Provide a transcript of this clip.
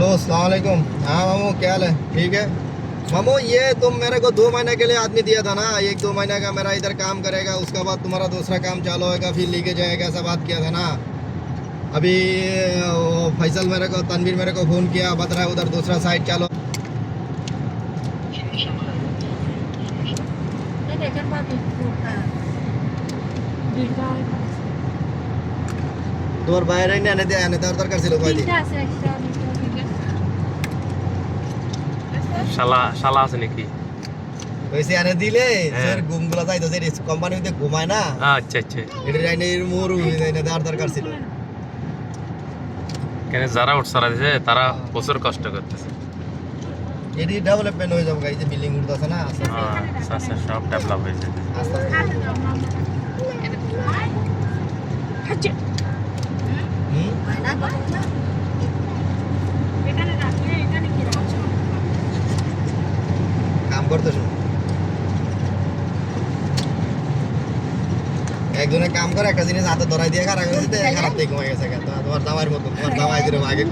Hello अस्सलाम वालेकुम हाँ मामू क्या हाल है ठीक है मामू ये तुम मेरे को दो महीने के लिए आदमी दिया था ना एक दो महीने का मेरा इधर काम करेगा उसके बाद तुम्हारा दूसरा काम चालू होगा फिर लेके जाएगा ऐसा बात किया था ना अभी वो फैसल मेरे को तनवीर मेरे को फ़ोन किया बता रहा है उधर दूसरा साइड चालू এই দেখেন ভাবি পুরোটা দুইটা তোর বাইরে এনে এনে দিয়ে এনে দেওয়ার দরকার ছিল কয়দিন শালা শালা আছে নাকি? ওইসে এনে দিলে হ্যাঁ। স্যার ঘুমগুলো যাইতো যে কোম্পানিতে ঘুমায় না আচ্ছা আচ্ছা। এটা এনে এর মোর এনে দেওয়ার দরকার ছিল। কেন যারা উঠসারা দিছে তারা প্রচুর কষ্ট করতেছে। এটি ডেভেলপমেন্ট হয়ে যাবে যে বিল্ডিং উঠতেছে না আস্তে আস্তে। হ্যাঁ সব ডেভেলপ হয়েছে আস্তে আস্তে। কাম একজনে কাম করে, একটা জিনিস হাতে ধরাই দিয়ে খারাপ করে খারাপ থেকে ঘুমাই গেছে তোমার দাবার মতো, তোমার দাবাই দিলে আগে